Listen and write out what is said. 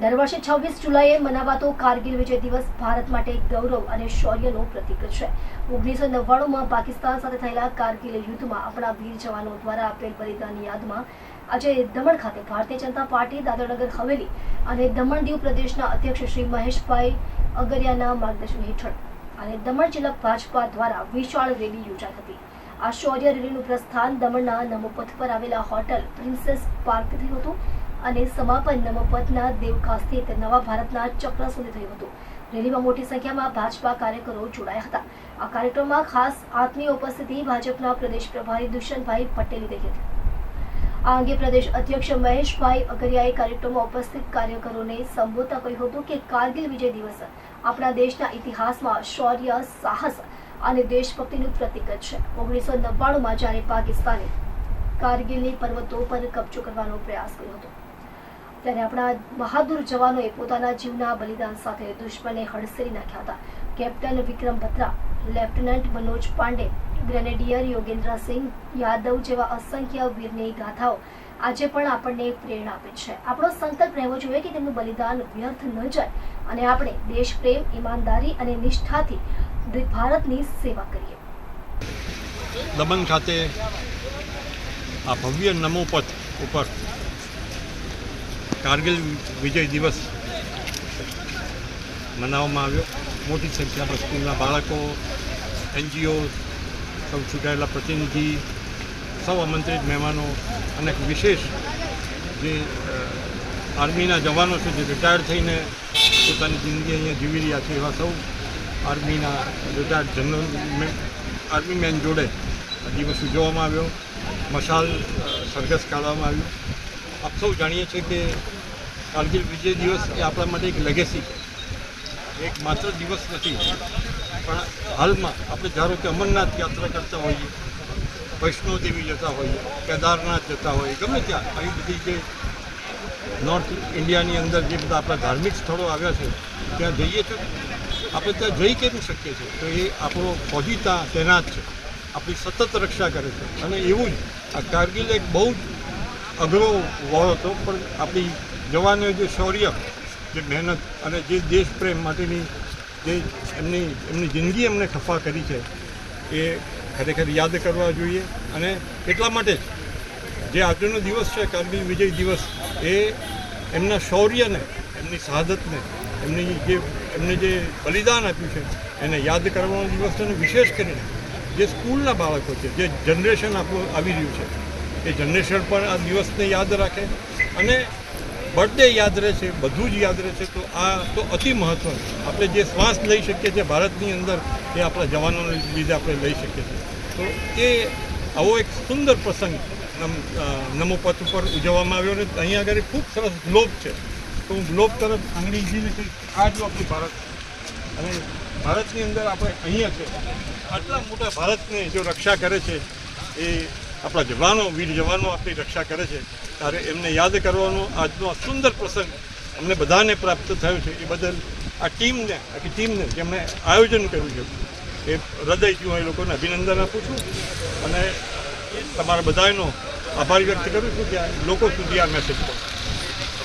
દર વર્ષે છવ્વીસ જુલાઈએ મનાવાતો કારગિલ વિજય દિવસ ભારત માટે ગૌરવ અને શૌર્યનો પ્રતીક છે. ઓગણીસો નવ્વાણુંમાં પાકિસ્તાન સાથે થયેલા કારગિલ યુદ્ધમાં આપણા વીર જવાનો દ્વારા આપેલ બલિદાનની યાદમાં આજે દમણ ખાતે ભારતીય જનતા પાર્ટી, દાદરનગર હવેલી અને દમણ દીવ પ્રદેશના અધ્યક્ષ શ્રી મહેશભાઈ અગરિયાના માર્ગદર્શન હેઠળ અને દમણ જિલ્લા ભાજપા દ્વારા વિશાળ રેલી યોજાઈ હતી. આ શૌર્ય રેલીનું પ્રસ્થાન દમણના નમોપથ પર આવેલા હોટલ પ્રિન્સેસ પાર્કથી થયું હતું. અને સમાપન નમોપથના દેવકા સ્થિત નવા ભારતના ચક્ર સુધી થયું હતું. રેલીમાં મોટી સંખ્યામાં ભાજપા કાર્યકરો જોડાયા હતા. આ કાર્યક્રમમાં ખાસ આત્મીય ઉપસ્થિતિ ભાજપના પ્રદેશ પ્રભારી દુષ્યંતભાઈ પટેલે રહી હતી. આ અંગે પ્રદેશ અધ્યક્ષ મહેશભાઈ અગરિયાએ કાર્યક્રમમાં ઉપસ્થિત કાર્યકરોને સંબોધતા કહ્યું હતું કે કારગિલ વિજય દિવસ આપણા દેશના ઇતિહાસમાં શૌર્ય, સાહસ અને દેશભક્તિનું પ્રતીક છે. ઓગણીસો નવ્વાણુંમાં જ્યારે પાકિસ્તાને કારગિલની પર્વતો પર કબજો કરવાનો પ્રયાસ કર્યો હતો ત્યારે આપણા બહાદુર જવાનોએ પોતાના જીવના બલિદાન સાથે દુશ્મને હડસરી નાખ્યા હતા. Captain Vikram Batra lieutenant Manoj Pandey, grenadier Yogendra Singh, Yadav જેવા અસંખ્ય વીરની ગાથાઓ આજે પણ આપણને પ્રેરણા આપે છે. આપણો સંકલ્પ રહેવો જોઈએ કે તેમનું બલિદાન વ્યર્થ ન જાય અને આપણે દેશ પ્રેમ, ઈમાનદારી અને નિષ્ઠાથી ભારતની સેવા કરીએ. દમણ ખાતે આ ભવ્ય નમોપથ ઉપર કારગિલ વિજય દિવસ મનાવવામાં આવ્યો. મોટી સંખ્યામાં સ્કૂલના બાળકો એનજીઓ સૌ ચૂંટાયેલા પ્રતિનિધિ, સૌ આમંત્રિત મહેમાનો અને વિશેષ જે આર્મીના જવાનો છે, જે રિટાયર થઈને પોતાની જિંદગી અહીંયા જીવી રહ્યા છે, એવા સૌ આર્મીના રિટાયર્ડ જનરલ આર્મી મેન જોડે દિવસ ઉજવવામાં આવ્યો. મશાલ સરઘસ કાઢવામાં આવ્યું. આપ સૌ જાણીએ છીએ કે કારગિલ વિજય દિવસ એ આપણા માટે એક લેગેસી છે. એક માત્ર દિવસ નથી, પણ હાલમાં આપણે ધારો કે અમરનાથ યાત્રા કરતા હોઈએ વૈષ્ણોદેવી જતા હોઈએ, કેદારનાથ જતા હોઈએ, ગમે ત્યાં, આવી બધી જે નોર્થ ઇન્ડિયાની અંદર જે બધા આપણા ધાર્મિક સ્થળો આવ્યા છે, ત્યાં જઈએ તો આપણે ત્યાં જઈ કેમ શકીએ છીએ? તો એ આપણો ફોજી ત્યાં છે. આપણી સતત રક્ષા કરે છે. અને એવું જ આ કારગિલ એક બહુ જ અઘરો વોર હતો, પણ આપણી જવાનોએ જે શૌર્ય, જે મહેનત અને જે દેશ પ્રેમ માટેની જે એમની એમની જિંદગી એમને ખફા કરી છે, એ ખરેખર યાદ કરવા જોઈએ. અને એટલા માટે જ આજનો દિવસ છે કારગીલ વિજય દિવસ, એ એમના શૌર્યને, એમની શહાદતને, એમની જે, એમને જે બલિદાન આપ્યું છે, એને યાદ કરવાનો દિવસ અને વિશેષ કરીને જે સ્કૂલના બાળકો છે, જે જનરેશન આપણું આવી રહ્યું છે એ જનરેશન પણ આ દિવસને યાદ રાખે. અને બર્થડે યાદ રહે છે, બધું જ યાદ રહે છે. તો આ તો અતિ મહત્ત્વનું આપણે જે શ્વાસ લઈ શકીએ છીએ ભારતની અંદર, એ આપણા જવાનોને લીધે આપણે લઈ શકીએ છીએ. તો એ આવો એક સુંદર પ્રસંગ નમ પથ ઉપર ઉજવવામાં આવ્યો. અને અહીંયા આગળ ખૂબ સરસ ગ્લોબ છે. તો હું ગ્લોબ તરફ આંગળી ઈજીને કંઈક આ જો આપણું ભારત અને ભારતની અંદર આપણે અહીંયા છે. આટલા મોટા ભારતને જો રક્ષા કરે છે, એ આપણા જવાનો, વીર જવાનો આપણી રક્ષા કરે છે. ત્યારે એમને યાદ કરવાનો આજનો આ સુંદર પ્રસંગ અમને બધાને પ્રાપ્ત થયો છે. એ બદલ આ ટીમને, આખી ટીમને જેમણે આયોજન કર્યું છે, એ હૃદયથી હું એ લોકોને અભિનંદન આપું છું. અને તમારા બધાનો આભાર વ્યક્ત કરું છું કે લોકો સુધી આ મેસેજ પહોંચે